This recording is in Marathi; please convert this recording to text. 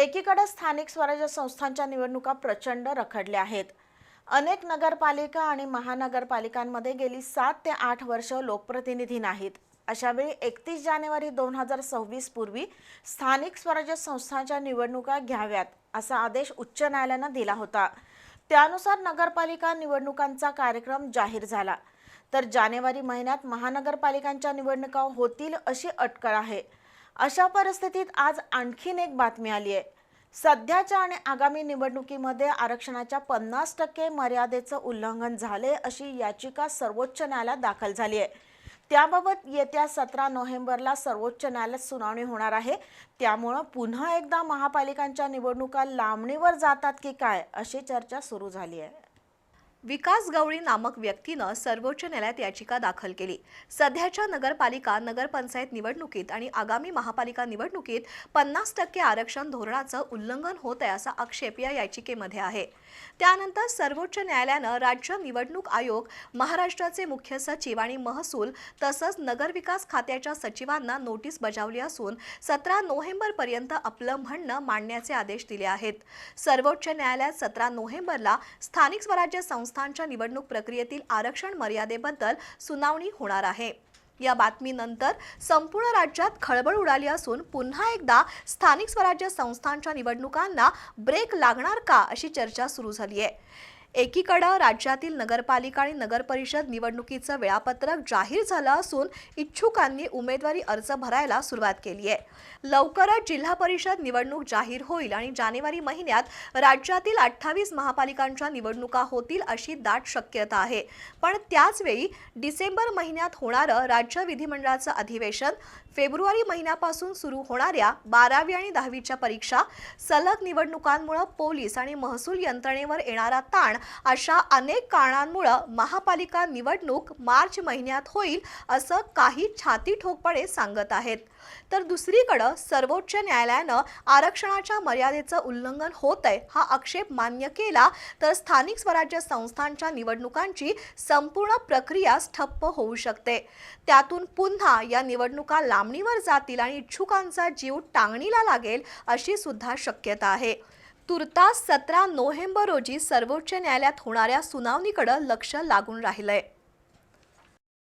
एकीकडे स्थानिक स्वराज्य संस्थांच्या निवडणुका प्रचंड रखडल्या आहेत. अनेक नगरपालिका आणि महानगरपालिकांमध्ये गेली सात ते आठ वर्ष लोकप्रतिनिधी नाहीत. अशावेळी एकतीस जानेवारी दोन हजार सव्वीस पूर्वी स्थानिक स्वराज्य संस्थांच्या निवडणुका घ्याव्यात असा आदेश उच्च न्यायालयानं दिला होता. त्यानुसार नगरपालिका निवडणुकांचा कार्यक्रम जाहीर झाला. तर जानेवारी महिन्यात महानगरपालिकांच्या निवडणुका होतील अशी अटकळ आहे. अशा परिस्थितीत आज आणखीन एक बातमी आली आहे. सध्याच्या आणि आगामी निवडणुकीमध्ये आरक्षणाच्या पन्नास टक्के मर्यादेचं उल्लंघन झाले अशी याचिका सर्वोच्च न्यायालयात दाखल झाली आहे. त्याबाबत येत्या सतरा नोव्हेंबरला सर्वोच्च न्यायालयात सुनावणी होणार आहे. त्यामुळं पुन्हा एकदा महापालिकांच्या निवडणुका लांबणीवर जातात की काय अशी चर्चा सुरू झाली आहे. विकास गवळी नामक व्यक्तीनं सर्वोच्च न्यायालयात याचिका दाखल केली. सध्याच्या नगरपालिका नगरपंचायत निवडणुकीत आणि आगामी महापालिका निवडणुकीत पन्नास टक्के आरक्षण धोरणाचं उल्लंघन होत आहे असा आक्षेप या याचिकेमध्ये आहे. त्यानंतर सर्वोच्च न्यायालयानं राज्य निवडणूक आयोग महाराष्ट्राचे मुख्य सचिव आणि महसूल तसंच नगरविकास खात्याच्या सचिवांना नोटीस बजावली असून सतरा नोव्हेंबरपर्यंत आपलं म्हणणं मांडण्याचे आदेश दिले आहेत. सर्वोच्च न्यायालयात सतरा नोव्हेंबरला स्थानिक स्वराज्य संस्थांच्या निवडणूक प्रक्रियेतील आरक्षण मर्यादेबद्दल सुनावणी होणार आहे. या बातमीनंतर संपूर्ण राज्यात खळबळ उडाली असून पुन्हा एकदा स्थानिक स्वराज्य संस्थांच्या निवडणुकांना ब्रेक लागणार का अशी चर्चा सुरू झाली आहे एकीकडं राज्यातील नगरपालिका आणि नगरपरिषद निवडणुकीचं वेळापत्रक जाहीर झालं असून इच्छुकांनी उमेदवारी अर्ज भरायला सुरुवात केली आहे. लवकरच जिल्हा परिषद निवडणूक जाहीर होईल आणि जानेवारी महिन्यात राज्यातील अठ्ठावीस महापालिकांच्या निवडणुका होतील अशी दाट शक्यता आहे. पण त्याचवेळी डिसेंबर महिन्यात होणारं राज्य विधिमंडळाचं अधिवेशन फेब्रुवारी महिन्यापासून सुरू होणाऱ्या बारावी आणि दहावीच्या परीक्षा सलग निवडणुकांमुळे पोलीस आणि महसूल यंत्रणेवर येणारा ताण अशा अनेक कारणांमुळं महापालिका निवडणूक मार्च महिन्यात होईल असं काही छाती ठोकपणे सांगत आहेत. तर दुसरीकडं सर्वोच्च न्यायालयानं आरक्षणाच्या मर्यादेचं उल्लंघन होत आहे हा आक्षेप मान्य केला तर स्थानिक स्वराज्य संस्थांच्या निवडणुकांची संपूर्ण प्रक्रिया ठप्प होऊ शकते. त्यातून पुन्हा या निवडणुका लांबणीवर जातील आणि इच्छुकांचा जीव टांगणीला लागेल अशी सुद्धा शक्यता आहे. तुर्तास सतरा नोव्हेंबर रोजी सर्वोच्च न्यायालयात होणाऱ्या सुनावणीकडे लक्ष लागून राहिलंय.